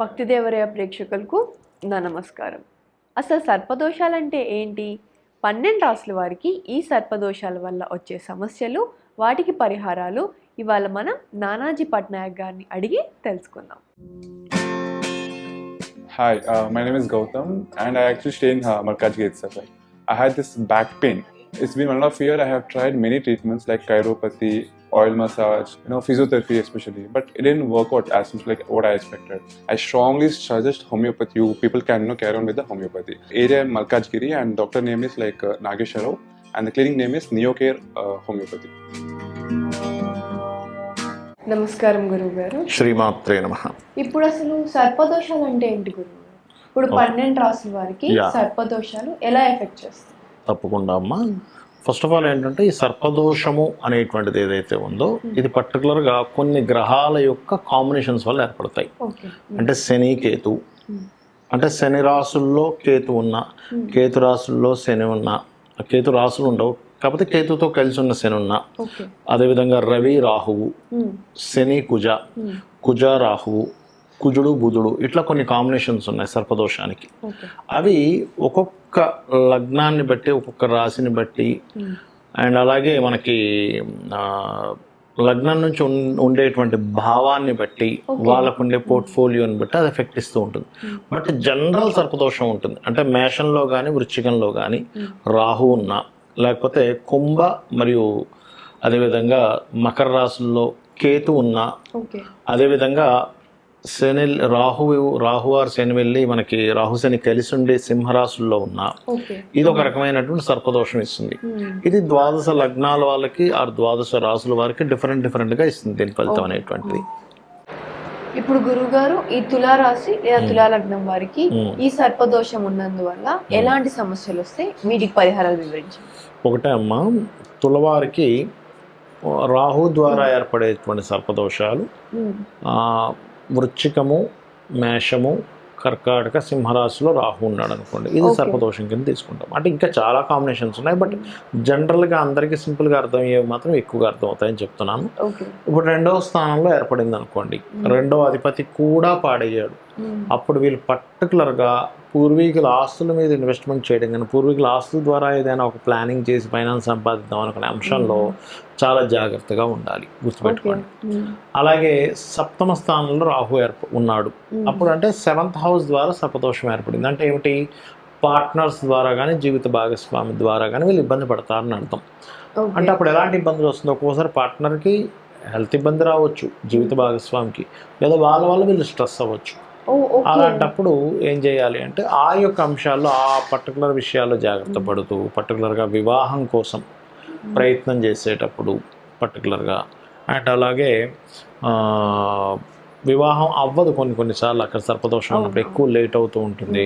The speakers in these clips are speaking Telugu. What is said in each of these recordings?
భక్తిదేవరయ ప్రేక్షకులకు నా నమస్కారం. అసలు సర్పదోషాలంటే ఏంటి? పన్నెండు రాసుల వారికి ఈ సర్పదోషాల వల్ల వచ్చే సమస్యలు వాటికి పరిహారాలు ఇవాళ మనం నానాజీ పట్నాయక్ గారిని అడిగి తెలుసుకుందాం. Hi my name is Gautam and I actually stay in Markaz gate sir I had this back pain it's been one of year I have tried many treatments like chiropathy oil massage, you know, physiotherapy especially, but it didn't work out as much like what I expected. I strongly suggest homeopathy. You people can you know, carry on with the homeopathy. Area Malkajgiri, and doctor name is like uh, Nagesh Rao, and the clinic name is Neocare uh, Homeopathy. నమస్కారం గురువు గారు శ్రీమాత్రే నమ ఇప్పుడు అసలు సర్పదోషాలు అంటే ఏంటి గురువు గారు? ఇప్పుడు పన్నెండు రాసుల వారికి. సర్పదోషాలు ఎలా ఎఫెక్ట్ చేస్తాయి తప్పకుండా అమ్మా ఫస్ట్ ఆఫ్ ఆల్ ఏంటంటే ఈ సర్పదోషము అనేటువంటిది ఏదైతే ఉందో ఇది పర్టికులర్గా కొన్ని గ్రహాల యొక్క కాంబినేషన్స్ వల్ల ఏర్పడతాయి. ఓకే అంటే శని కేతు. అంటే శని రాసుల్లో కేతు ఉన్న కేతు రాసుల్లో శని ఉన్న కేతు రాసులు ఉండవు. కాకపోతే కేతుతో కలిసి ఉన్న శని ఉన్న అదేవిధంగా రవి రాహువు శని కుజ కుజ రాహువు కుజుడు బుధుడు ఇట్లా కొన్ని కాంబినేషన్స్ ఉన్నాయి సర్పదోషానికి. అవి ఒక్కొక్క లగ్నాన్ని బట్టి ఒక్కొక్క రాశిని బట్టి అండ్ అలాగే మనకి లగ్నం నుంచి ఉండేటువంటి భావాన్ని బట్టి వాళ్ళకు ఉండే పోర్ట్ఫోలియోని బట్టి అది ఎఫెక్ట్ ఇస్తూ ఉంటుంది. బట్ జనరల్ సర్పదోషం ఉంటుంది. అంటే మేషంలో కానీ వృశ్చికంలో కానీ రాహు ఉన్న లేకపోతే కుంభ మరియు అదేవిధంగా మకర రాశుల్లో కేతు ఉన్న అదేవిధంగా శని రాహు రాహు ఆర్ శని వెళ్ళి మనకి రాహు శని కలిసి ఉండే సింహరాశుల్లో ఉన్న ఇది ఒక రకమైనటువంటి సర్పదోషం ఇస్తుంది. ఇది ద్వాదశ లగ్నాల వాళ్ళకి ఆ ద్వాదశ రాసుల వారికి డిఫరెంట్ డిఫరెంట్గా ఇస్తుంది దీని ఫలితం అనేటువంటిది. ఇప్పుడు గురువు గారు ఈ తులా రాశి లేదా తులా లగ్నం వారికి. ఈ సర్పదోషం ఉన్నందువల్ల ఎలాంటి సమస్యలు వస్తాయి వీటికి పరిహారాలు వివరించండి. ఒకటే అమ్మ తులవారికి రాహు ద్వారా ఏర్పడేటువంటి సర్పదోషాలు ఆ, వృశ్చికము మేషము కర్కాటక సింహరాశిలో రాహు ఉన్నాడు అనుకోండి. ఇది. సర్పదోషం కింద తీసుకుంటాం. అంటే ఇంకా చాలా కాంబినేషన్స్ ఉన్నాయి బట్ జనరల్గా అందరికీ సింపుల్గా అర్థమయ్యేవి మాత్రం ఎక్కువగా అర్థమవుతాయని చెప్తున్నాను. ఇప్పుడు రెండవ స్థానంలో ఏర్పడింది అనుకోండి రెండవ అధిపతి కూడా పాడయ్యాడు. అప్పుడు వీళ్ళు పర్టికులర్గా పూర్వీకుల ఆస్తుల మీద ఇన్వెస్ట్మెంట్ చేయడం కానీ పూర్వీకుల ఆస్తుల ద్వారా ఏదైనా ఒక ప్లానింగ్ చేసి ఫైనాన్స్ సంపాదిద్దాం అనుకునే అంశంలో చాలా జాగ్రత్తగా ఉండాలి గుర్తుపెట్టుకోండి. అలాగే సప్తమ స్థానంలో రాహు ఏర్ప ఉన్నాడు. అప్పుడు అంటే సెవెంత్ హౌస్ ద్వారా సర్పదోషం ఏర్పడింది. అంటే ఏమిటి? పార్ట్నర్స్ ద్వారా కానీ జీవిత భాగస్వామి ద్వారా కానీ వీళ్ళు ఇబ్బంది పడతారని అర్థం. అంటే అప్పుడు ఎలాంటి ఇబ్బందులు వస్తుందో ఒక్కోసారి పార్ట్నర్కి హెల్త్ ఇబ్బంది రావచ్చు జీవిత భాగస్వామికి. లేదా వాళ్ళ వల్ల వీళ్ళు స్ట్రెస్ అవ్వచ్చు. అలాంటప్పుడు ఏం చేయాలి అంటే ఆ యొక్క అంశాల్లో ఆ పర్టికులర్ విషయాల్లో జాగ్రత్త పడుతూ పర్టికులర్గా వివాహం కోసం ప్రయత్నం చేసేటప్పుడు పర్టికులర్గా. అండ్ అలాగే వివాహం అవ్వదు కొన్ని కొన్నిసార్లు అక్కడ సర్పదోషం ఉన్నప్పుడు ఎక్కువ లేట్ అవుతూ ఉంటుంది.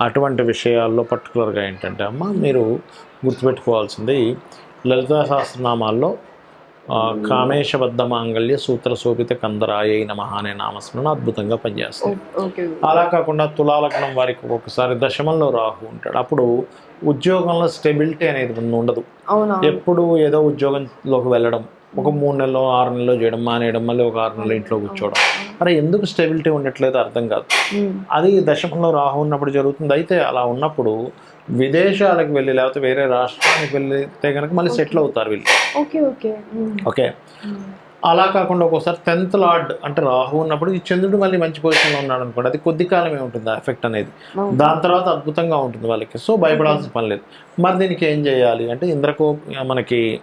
అటువంటి విషయాల్లో పర్టికులర్గా ఏంటంటే అమ్మ మీరు గుర్తుపెట్టుకోవాల్సింది లలితా సహస్రనామాల్లో కామేశబద్ధ మాంగళ్య సూత్ర శోభిత కందరాయ నమ అనే నామస్మరణ అద్భుతంగా పనిచేస్తుంది. అలా కాకుండా తులాలగ్నం వారికి ఒక్కొక్కసారి దశమంలో రాహు ఉంటాడు. అప్పుడు ఉద్యోగంలో స్టెబిలిటీ అనేది ఉండదు. ఎప్పుడు ఏదో ఉద్యోగంలోకి వెళ్ళడం. ఒక మూడు నెలలో ఆరు నెలలో చేయడం మానేయడం మళ్ళీ ఒక ఆరు నెలలు ఇంట్లో కూర్చోవడం. అరే ఎందుకు స్టెబిలిటీ ఉండట్లేదు అర్థం కాదు. అది దశకంలో రాహు ఉన్నప్పుడు జరుగుతుంది. అయితే అలా ఉన్నప్పుడు విదేశాలకు వెళ్ళి లేకపోతే వేరే రాష్ట్రానికి వెళ్తే కనుక మళ్ళీ సెటిల్ అవుతారు వీళ్ళు. Okay okay. ఓకే? అలా కాకుండా ఒక్కోసారి టెన్త్ లార్డ్ అంటే రాహు ఉన్నప్పుడు ఈ చంద్రుడు మళ్ళీ మంచి పొజిషన్లో ఉన్నాడు అనుకోండి అది కొద్ది కాలమే ఉంటుంది ఆ ఎఫెక్ట్ అనేది. దాని తర్వాత అద్భుతంగా ఉంటుంది వాళ్ళకి. సో భయపడాల్సిన పని లేదు. మరి దీనికి ఏం చేయాలి అంటే ఇంద్రకో మనకి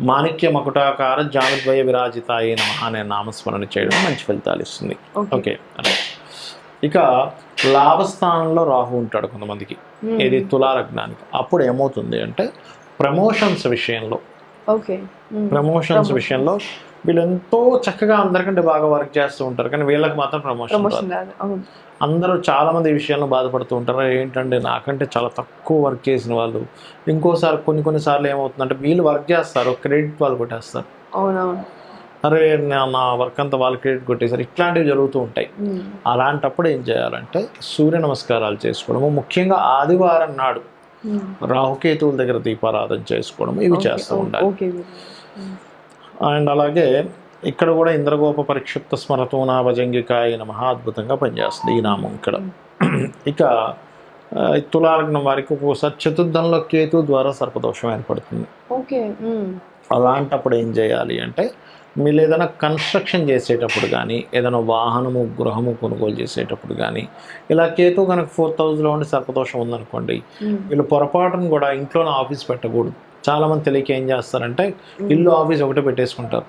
మాణిక్య మకుటాకార జానుద్వయ విరాజితాయి నమ అనే నామస్మరణ చేయడం మంచి ఫలితాలు ఇస్తుంది. ఓకే. రైట్. ఇక లాభస్థానంలో రాహు ఉంటాడు కొంతమందికి. ఇది తులాలగ్నానికి అప్పుడు ఏమవుతుంది అంటే ప్రమోషన్స్ విషయంలో ఓకే. ప్రమోషన్స్ విషయంలో వీళ్ళు ఎంతో చక్కగా అందరికంటే బాగా వర్క్ చేస్తూ ఉంటారు. కానీ వీళ్ళకి మాత్రం ప్రమోషన్ అందరూ చాలా మంది ఈ విషయంలో బాధపడుతూ ఉంటారు. ఏంటంటే నాకంటే చాలా తక్కువ వర్క్ చేసిన వాళ్ళు. ఇంకోసారి కొన్ని కొన్నిసార్లు ఏమవుతుందంటే వీళ్ళు వర్క్ చేస్తారు క్రెడిట్ వాళ్ళు కొట్టేస్తారు. అవునవును. అరే నా- వర్క్ అంతా వాళ్ళు క్రెడిట్ కొట్టేసారు ఇట్లాంటివి జరుగుతూ ఉంటాయి. అలాంటప్పుడు ఏం చేయాలంటే సూర్య నమస్కారాలు చేసుకోవడము. ముఖ్యంగా ఆదివారం నాడు. రాహుకేతువుల దగ్గర దీపారాధన చేసుకోవడం ఇవి చేస్తూ ఉండాలి ఓకే గురు. మ్మ్. అండ్ అలాగే ఇక్కడ కూడా ఇంద్రగోప పరిక్షిప్త స్మరతోనా భజంగికాయ నమః అద్భుతంగా పనిచేస్తుంది ఈ నామం ఇక్కడ ఇక ఆ, తులాలగ్నం వారికి ఒక్కోసారి చతుర్థంలో కేతు ద్వారా సర్పదోషం ఏర్పడుతుంది. అలాంటప్పుడు ఏం చేయాలి అంటే మీరు ఏదైనా కన్స్ట్రక్షన్ చేసేటప్పుడు కానీ ఏదైనా వాహనము గృహము కొనుగోలు చేసేటప్పుడు కానీ ఇలా కేతు కనుక ఫోర్త్ హౌస్లో ఉండి సర్పదోషం ఉందనుకోండి. వీళ్ళు పొరపాటును కూడా ఇంట్లోనే ఆఫీస్ పెట్టకూడదు. చాలా మంది తెలియక ఏం చేస్తారంటే ఇల్లు ఆఫీస్ ఒకటే పెట్టేసుకుంటారు.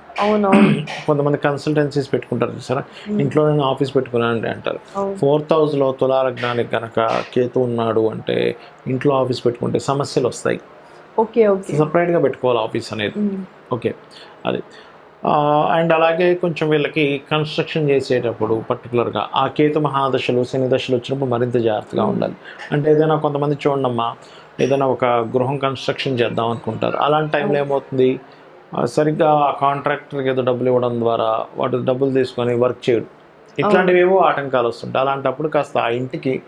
కొంతమంది కన్సల్టెన్సీస్ పెట్టుకుంటారు చూసారా? ఇంట్లో నేను ఆఫీస్ పెట్టుకున్నానండి అంటారు. ఫోర్త్ హౌస్లో తులాలగ్నానికి కనుక కేతు ఉన్నాడు అంటే ఇంట్లో ఆఫీస్ పెట్టుకుంటే సమస్యలు వస్తాయి. Okay okay. సపరేట్గా పెట్టుకోవాలి ఆఫీస్ అనేది. ఓకే. అది. అండ్ అలాగే కొంచెం వీళ్ళకి కన్స్ట్రక్షన్ చేసేటప్పుడు పర్టికులర్గా ఆ కేతు మహాదశలు శని దశలు వచ్చినప్పుడు మరింత జాగ్రత్తగా ఉండాలి. అంటే ఏదైనా కొంతమంది చూడమ్మా ఏదైనా ఒక గృహం కన్స్ట్రక్షన్ చేద్దాం అనుకుంటారు. అలాంటి టైంలో ఏమవుతుంది? ఆ, సరిగ్గా ఆ కాంట్రాక్టర్కి ఏదో డబ్బులు ఇవ్వడం ద్వారా వాటి డబ్బులు తీసుకొని వర్క్ చేయడు. ఇట్లాంటివి ఏవో ఆటంకాలు వస్తుంటాయి. అలాంటప్పుడు కాస్త ఆ ఇంటికి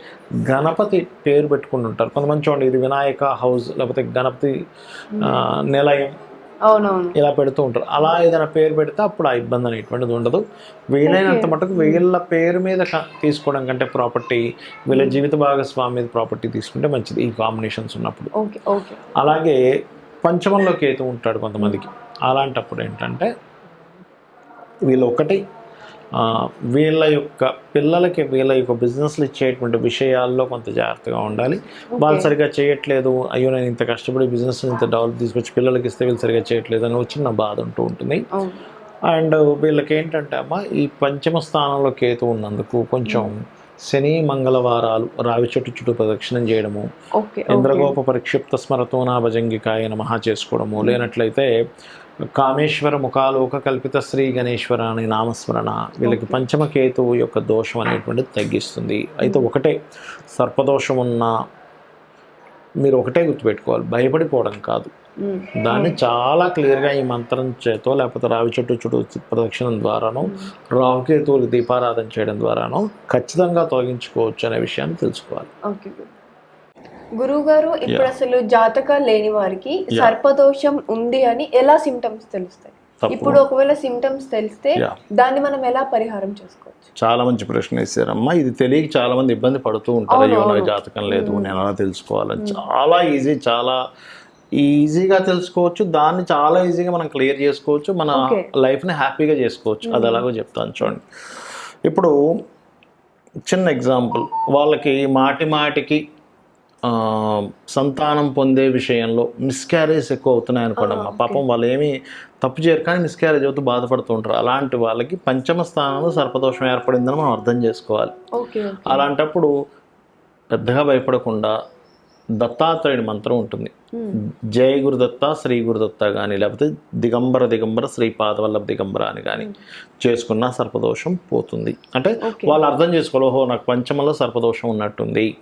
గణపతి పేరు పెట్టుకుని ఉంటారు కొంతమంది చూడండి ఇది వినాయక హౌస్ లేకపోతే గణపతి ఆ, నిలయం. ఇలా పెడుతూ ఉంటారు. అలా ఏదైనా పేరు పెడితే అప్పుడు ఆ ఇబ్బంది అనేటువంటిది ఉండదు. వీలైనంత. మటుకు వీళ్ళ పేరు మీద తీసుకోవడం కంటే ప్రాపర్టీ వీళ్ళ జీవిత భాగస్వామి మీద ప్రాపర్టీ తీసుకుంటే మంచిది ఈ కాంబినేషన్స్ ఉన్నప్పుడు. Okay okay. అలాగే పంచమంలో కేతు ఉంటాడు కొంతమందికి. అలాంటప్పుడు ఏంటంటే వీళ్ళు ఒకటి వీళ్ళ యొక్క పిల్లలకి వీళ్ళ యొక్క బిజినెస్లు ఇచ్చేటువంటి విషయాల్లో కొంత జాగ్రత్తగా ఉండాలి. వాళ్ళు సరిగా చేయట్లేదు అయ్యో నేను ఇంత కష్టపడి బిజినెస్ ఇంత డెవలప్ తీసుకొచ్చి పిల్లలకి ఇస్తే వీళ్ళు సరిగా చేయట్లేదు అని వచ్చిన బాధ ఉంటూ ఉంటుంది. అండ్ వీళ్ళకి ఏంటంటే అమ్మ ఈ పంచమ స్థానంలో కేతు ఉన్నందుకు కొంచెం శని మంగళవారాలు రావి చెట్టు చుట్టూ ప్రదక్షిణం చేయడము ఇంద్రగోప పరిక్షిప్త స్మరతోనా భజంగికాయ నమః చేసుకోవడము లేనట్లయితే కామేశ్వర ముఖాలోక కల్పిత శ్రీ గణేశ్వర అనే నామస్మరణ వీళ్ళకి పంచమ కేతువు యొక్క దోషం అనేటువంటిది తగ్గిస్తుంది. అయితే ఒకటే సర్పదోషం ఉన్న మీరు ఒకటే గుర్తుపెట్టుకోవాలి. భయపడిపోవడం కాదు. దాన్ని చాలా క్లియర్గా ఈ మంత్రం చేతో లేకపోతే రావి చెట్టు చుట్టూ ప్రదక్షిణం ద్వారానో రాహుకేతువులు దీపారాధన చేయడం ద్వారానో ఖచ్చితంగా తొలగించుకోవచ్చు అనే విషయాన్ని తెలుసుకోవాలి. ఓకే గురువు గారు ఇప్పుడు అసలు జాతకాలు లేని వారికి. సర్పదోషం ఉంది అని ఎలా సిమ్టమ్స్ తెలుస్తాయి. ఇప్పుడు ఒకవేళ సిమ్టమ్స్ తెలిస్తే. దాన్ని మనం ఎలా పరిహారం చేసుకోవచ్చు? చాలా మంచి ప్రశ్న వేసారమ్మా. ఇది తెలియక చాలా మంది ఇబ్బంది పడుతూ ఉంటారు. అయ్యో నాకు. జాతకం లేదు నేను ఎలా తెలుసుకోవాలని. చాలా ఈజీ చాలా ఈజీగా తెలుసుకోవచ్చు. దాన్ని చాలా ఈజీగా మనం క్లియర్ చేసుకోవచ్చు. మన. లైఫ్ని హ్యాపీగా చేసుకోవచ్చు. అది ఎలాగో చెప్తాను చూడండి. ఇప్పుడు చిన్న ఎగ్జాంపుల్ వాళ్ళకి మాటి మాటికి సంతానం పొందే విషయంలో మిస్క్యారేజ్ ఎక్కువ అవుతున్నాయి అనుకోండి అమ్మా పాపం వాళ్ళు ఏమీ తప్పు చేయరు కానీ మిస్క్యారేజ్ అవుతూ బాధపడుతూ ఉంటారు. అలాంటి వాళ్ళకి పంచమ స్థానంలో సర్పదోషం ఏర్పడిందని మనం అర్థం చేసుకోవాలి. అలాంటప్పుడు పెద్దగా భయపడకుండా దత్తాత్రేయుడి మంత్రం ఉంటుంది. జయ గురుదత్త శ్రీ గురుదత్త కానీ లేకపోతే దిగంబర దిగంబర శ్రీపాదవల్లభ దిగంబర అని కానీ చేసుకున్న సర్పదోషం పోతుంది. అంటే. వాళ్ళు అర్థం చేసుకోవాలి ఓహో నాకు పంచమంలో సర్పదోషం ఉన్నట్టుంది.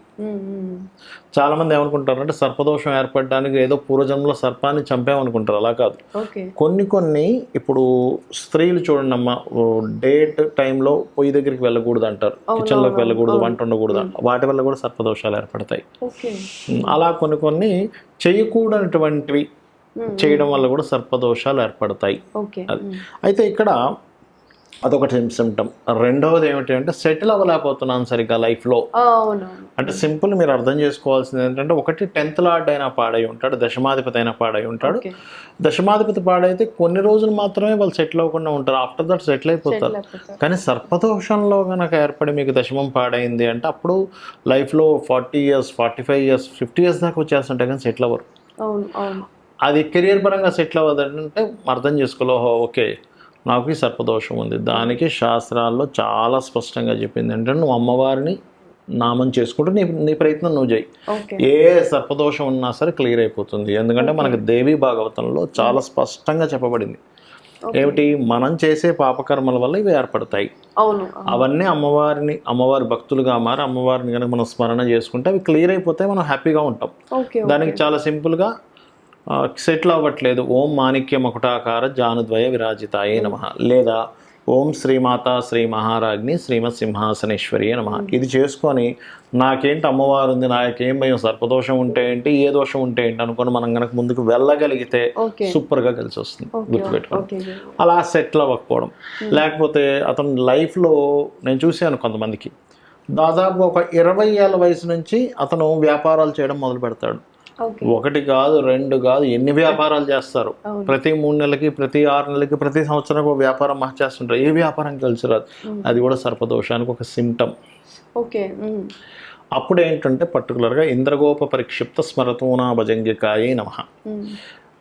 చాలా మంది ఏమనుకుంటారు అంటే సర్పదోషం ఏర్పడడానికి ఏదో పూర్వజన్మలో సర్పాన్ని చంపామనుకుంటారు. అలా కాదు. కొన్ని కొన్ని ఇప్పుడు స్త్రీలు చూడండి అమ్మ డేట్ టైంలో పొయ్యి దగ్గరికి వెళ్ళకూడదు అంటారు కిచెన్లోకి వెళ్ళకూడదు. వంట ఉండకూడదు. వాటి వల్ల కూడా సర్పదోషాలు ఏర్పడతాయి. అలా కొన్ని కొన్ని చేయకూడనటువంటివి చేయడం వల్ల కూడా సర్పదోషాలు ఏర్పడతాయి. అది. అయితే ఇక్కడ అదొకటి సిమ్టమ్ రెండవది ఏమిటి అంటే సెటిల్ అవ్వలేకపోతున్నాను సరిగ్గా లైఫ్లో. అంటే సింపుల్ మీరు అర్థం చేసుకోవాల్సింది ఏంటంటే ఒకటి టెన్త్ లార్డ్ అయినా పాడై ఉంటాడు దశమాధిపతి అయినా పాడై ఉంటాడు. దశమాధిపతి పాడైతే కొన్ని రోజులు మాత్రమే వాళ్ళు సెటిల్ అవ్వకుండా ఉంటారు. ఆఫ్టర్ దట్ సెటిల్ అయిపోతారు. కానీ సర్పదోషంలో కనుక ఏర్పడి మీకు దశమం పాడైంది అంటే అప్పుడు లైఫ్లో forty years forty five years fifty years దాకా వచ్చేస్తుంటాయి కానీ సెటిల్ అవ్వరు. అది కెరియర్ పరంగా సెటిల్ అవ్వదంటే అర్థం చేసుకోలే ఓహో ఓకే. నాకు ఈ సర్పదోషం ఉంది. దానికి శాస్త్రాల్లో చాలా స్పష్టంగా చెప్పింది ఏంటంటే నువ్వు అమ్మవారిని నామం చేసుకుంటూ నీ నీ ప్రయత్నం నువ్వు చేయి. ఏ సర్పదోషం ఉన్నా సరే క్లియర్ అయిపోతుంది. ఎందుకంటే మనకు దేవి భాగవతంలో చాలా స్పష్టంగా చెప్పబడింది. ఏమిటి? మనం చేసే పాపకర్మల వల్ల ఇవి ఏర్పడతాయి. అవును. అవన్నీ అమ్మవారిని అమ్మవారి భక్తులుగా మారి అమ్మవారిని కనుక మనం స్మరణ చేసుకుంటే అవి క్లియర్ అయిపోతే మనం హ్యాపీగా ఉంటాం. దానికి చాలా సింపుల్గా సెటిల్ అవ్వట్లేదు. ఓం మాణిక్య మకుటాకార జానుద్వయ విరాజితాయే నమ. లేదా ఓం శ్రీమాత శ్రీ మహారాజ్ని శ్రీమత్ సింహాసనేశ్వరి నమ. ఇది చేసుకొని నాకేంటి అమ్మవారు ఉంది నాకేం భయం సర్పదోషం ఉంటే ఏంటి ఏ దోషం ఉంటే ఏంటి అనుకొని మనం కనుక ముందుకు వెళ్ళగలిగితే సూపర్గా కలిసి వస్తుంది గుర్తుపెట్టుకోండి. అలా సెటిల్ అవ్వకపోవడం. లేకపోతే అతని లైఫ్లో నేను చూశాను కొంతమందికి. దాదాపు ఒక ఇరవై ఏళ్ళ వయసు నుంచి అతను వ్యాపారాలు చేయడం మొదలు పెడతాడు ఒకటి కాదు రెండు కాదు ఎన్ని వ్యాపారాలు చేస్తారు. ప్రతి మూడు నెలలకి ప్రతి ఆరు నెలలకి ప్రతి సంవత్సరం ఒక వ్యాపారం మార్చేస్తుంటారు ఏ వ్యాపారం కలిసి రాదు అది కూడా సర్పదోషానికి ఒక సిమ్టమ్ ఓకే. అప్పుడు ఏంటంటే పర్టికులర్గా ఇంద్రగోప పరిక్షిప్త స్మరతూనా భజంగికాయే నమ.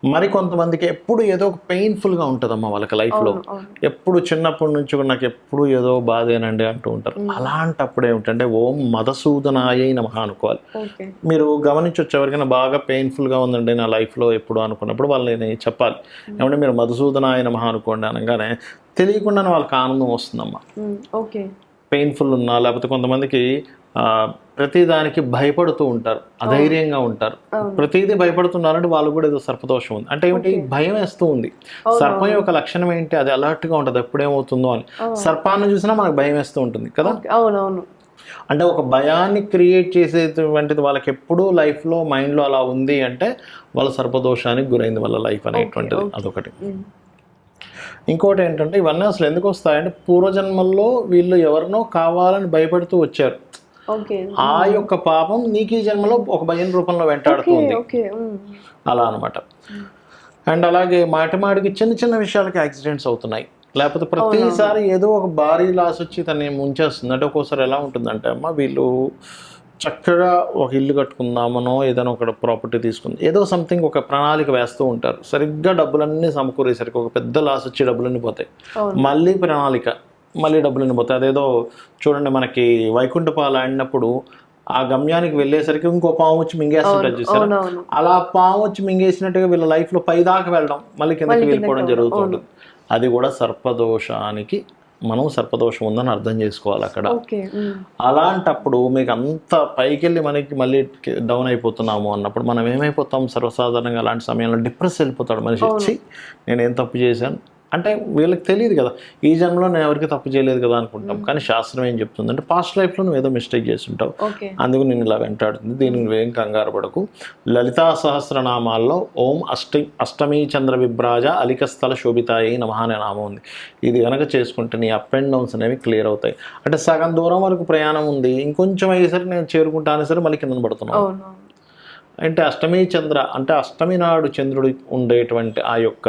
మరి కొంతమందికి ఎప్పుడు ఏదో ఒక పెయిన్ఫుల్గా ఉంటుందమ్మా వాళ్ళకి లైఫ్లో ఎప్పుడు చిన్నప్పటి నుంచి కూడా నాకు ఎప్పుడు ఏదో బాధేనండి అంటూ ఉంటారు. అలాంటప్పుడు ఏమిటంటే ఓం మధుసూదనాయ నమ అనుకోవాలి. ఓకే. మీరు గమనించవచ్చు ఎవరికైనా బాగా పెయిన్ఫుల్గా ఉందండి నా లైఫ్లో ఎప్పుడు అనుకున్నప్పుడు వాళ్ళని చెప్పాలి. ఏమంటే మీరు మధుసూదనాయ నమ అనుకోండి అనగానే తెలియకుండానే వాళ్ళకి ఆనందం వస్తుందమ్మా. పెయిన్ఫుల్ ఉన్నా లేకపోతే కొంతమందికి ప్రతిదానికి భయపడుతూ ఉంటారు. అధైర్యంగా ఉంటారు. ప్రతిదీ భయపడుతున్నారంటే వాళ్ళు కూడా ఏదో సర్పదోషం ఉంది. అంటే ఏమిటి? భయం వేస్తూ ఉంది. సర్పం యొక్క లక్షణం ఏంటి? అది అలర్ట్గా ఉంటుంది. ఎప్పుడేమవుతుందో అని. సర్పాన్ని చూసినా మనకు భయం వేస్తూ ఉంటుంది కదా? అవునవును. అంటే ఒక భయాన్ని క్రియేట్ చేసేటువంటిది వాళ్ళకి ఎప్పుడూ లైఫ్లో మైండ్లో అలా ఉంది అంటే వాళ్ళ సర్పదోషానికి గురైంది వాళ్ళ లైఫ్ అనేటువంటిది. అదొకటి. ఇంకోటి ఏంటంటే ఇవన్నీ అసలు ఎందుకు వస్తాయంటే పూర్వజన్మల్లో వీళ్ళు ఎవరినో కావాలని భయపడుతూ వచ్చారు. ఆ యొక్క పాపం నీకు ఈ జన్మలో ఒక భయం రూపంలో వెంటాడుతుంది. ఉమ్. అలా అనమాట అండ్ అలాగే మాటి మాటికి చిన్న చిన్న విషయాలకి యాక్సిడెంట్స్ అవుతున్నాయి. లేకపోతే ప్రతిసారి ఏదో ఒక భారీ లాస్ వచ్చి తనని ముంచేస్తుంది. అంటే ఒక్కోసారి ఎలా ఉంటుందంటే అమ్మ వీళ్ళు చక్కగా ఒక ఇల్లు కట్టుకుందామనో ఏదైనా ఒక ప్రాపర్టీ తీసుకుంది. ఏదో సంథింగ్ ఒక ప్రణాళిక వేస్తూ ఉంటారు. సరిగ్గా డబ్బులన్నీ సమకూరేసరికి ఒక పెద్ద లాస్ వచ్చి డబ్బులన్నీ పోతాయి. మళ్ళీ ప్రణాళిక. మళ్ళీ డబ్బులన్నీ పోతాయి అదేదో చూడండి మనకి వైకుంఠపాలు ఆడినప్పుడు ఆ గమ్యానికి వెళ్ళేసరికి ఇంకో పాము వచ్చి మింగేస్తుంటారు చూసారా? అలా పాము వచ్చి మింగేసినట్టుగా వీళ్ళ లైఫ్లో పైదాకా వెళ్ళడం మళ్ళీ కిందకి వెళ్ళిపోవడం జరుగుతూ ఉంటుంది అది కూడా సర్పదోషానికి మనం సర్పదోషం ఉందని అర్థం చేసుకోవాలి అక్కడ. అలాంటప్పుడు మీకు అంత పైకి వెళ్ళి మనకి మళ్ళీ డౌన్ అయిపోతున్నాము అన్నప్పుడు మనం ఏమైపోతాం? సర్వసాధారణంగా అలాంటి సమయంలో డిప్రెస్ వెళ్ళిపోతాడు మనిషి. వచ్చి నేను ఏం తప్పు చేశాను? అంటే వీళ్ళకి తెలియదు కదా. ఈ జన్మలో నేను ఎవరికి తప్పు చేయలేదు కదా అనుకుంటాం. కానీ శాస్త్రం ఏం చెప్తుంది అంటే పాస్ట్ లైఫ్లో నువ్వు ఏదో మిస్టేక్ చేసి ఉంటావు అందుకు నేను ఇలా వెంటాడుతుంది. దీనికి నువ్వేం కంగారు పడకు. లలితా సహస్రనామాల్లో ఓం అష్టి అష్టమి చంద్ర విభ్రాజ అలికస్థల శోభితాయి నమః అనే నామం ఉంది. ఇది కనుక చేసుకుంటే నీ అప్ అండ్ డౌన్స్ అనేవి క్లియర్ అవుతాయి. అంటే సగం దూరం వరకు ప్రయాణం ఉంది. ఇంకొంచెం అయ్యేసరికి నేను చేరుకుంటాను సరే మళ్ళీ కింద పడుతున్నాను. అంటే అష్టమి చంద్ర అంటే అష్టమి నాడు చంద్రుడు ఉండేటువంటి ఆ యొక్క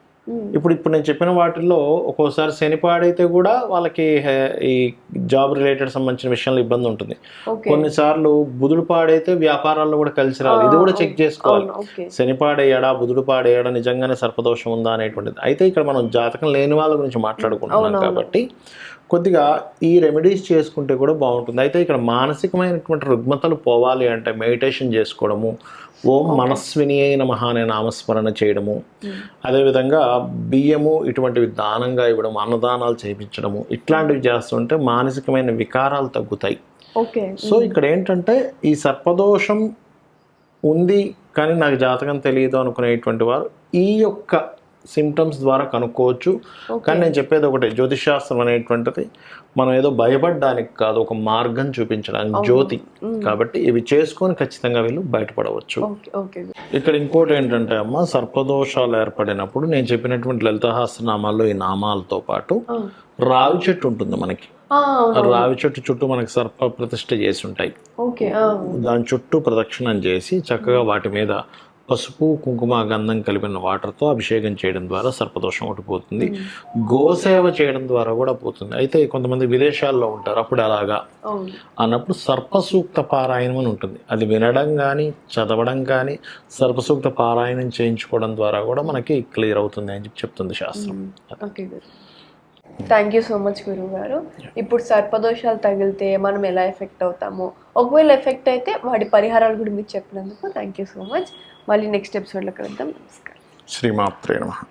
ఇప్పుడు ఇప్పుడు నేను చెప్పిన వాటిల్లో ఒక్కోసారి శని పాడైతే కూడా వాళ్ళకి ఈ జాబ్ రిలేటెడ్ సంబంధించిన విషయంలో ఇబ్బంది ఉంటుంది. కొన్నిసార్లు బుధుడు పాడైతే వ్యాపారాల్లో కూడా కలిసి రాదు ఇది కూడా చెక్ చేసుకోవాలి. అవును ఓకే శని పాడేయడా బుధుడు పాడేయడా నిజంగానే సర్పదోషం ఉందా అనేటువంటిది. అయితే ఇక్కడ మనం జాతకం లేని వాళ్ళ గురించి మాట్లాడుకుంటున్నాం. కాబట్టి కొద్దిగా ఈ రెమెడీస్ చేసుకుంటే కూడా బాగుంటుంది. అయితే ఇక్కడ మానసికమైనటువంటి రుగ్మతలు పోవాలి అంటే మెడిటేషన్ చేసుకోవడము ఓం మనస్విని అయిన మహానే నామస్మరణ చేయడము అదేవిధంగా బియ్యము ఇటువంటివి దానంగా ఇవ్వడం అన్నదానాలు చేయించడము ఇట్లాంటివి చేస్తుంటే మానసికమైన వికారాలు తగ్గుతాయి. ఓకే. సో ఇక్కడ ఏంటంటే ఈ సర్పదోషం ఉంది కానీ నాకు జాతకం తెలియదు అనుకునేటువంటి వారు ఈ యొక్క సిమ్టమ్స్ ద్వారా కనుక్కోవచ్చు. కానీ నేను చెప్పేది ఒకటే జ్యోతిషాస్త్రం అనేటువంటిది మనం ఏదో భయపడడానికి కాదు ఒక మార్గం చూపించడానికి జ్యోతి. కాబట్టి ఇవి చేసుకొని ఖచ్చితంగా వీళ్ళు బయటపడవచ్చు. ఇక్కడ ఇంకోటి ఏంటంటే అమ్మ సర్పదోషాలు ఏర్పడినప్పుడు నేను చెప్పినటువంటి లలితహాస్త్రనామాల్లో ఈ నామాలతో పాటు. రావి చెట్టు ఉంటుంది మనకి. రావి చెట్టు చుట్టూ మనకి సర్ప ప్రతిష్ఠ చేసి ఉంటాయి. దాని చుట్టూ ప్రదక్షిణం చేసి చక్కగా వాటి మీద పసుపు కుంకుమ గంధం కలిపిన వాటర్తో అభిషేకం చేయడం ద్వారా సర్పదోషం ఒకటి పోతుంది. గోసేవ చేయడం ద్వారా కూడా పోతుంది. అయితే కొంతమంది విదేశాల్లో ఉంటారు. అప్పుడు అలాగా అన్నప్పుడు సర్పసూక్త పారాయణం అని ఉంటుంది. అది వినడం కానీ చదవడం కానీ సర్పసూక్త పారాయణం చేయించుకోవడం ద్వారా కూడా మనకి క్లియర్ అవుతుంది అని చెప్పి చెప్తుంది శాస్త్రం. Okay. Thank you so much గురువు గారు. ఇప్పుడు సర్పదోషాలు తగిలితే మనం ఎలా ఎఫెక్ట్ అవుతాము? ఒకవేళ ఎఫెక్ట్ అయితే వాటి పరిహారాలు కూడా మీరు చెప్పినందుకు థ్యాంక్ యూ సో మచ్ మళ్ళీ నెక్స్ట్ ఎపిసోడ్లో కలుద్దాం. నమస్కారం. శ్రీమాత్రే నమః.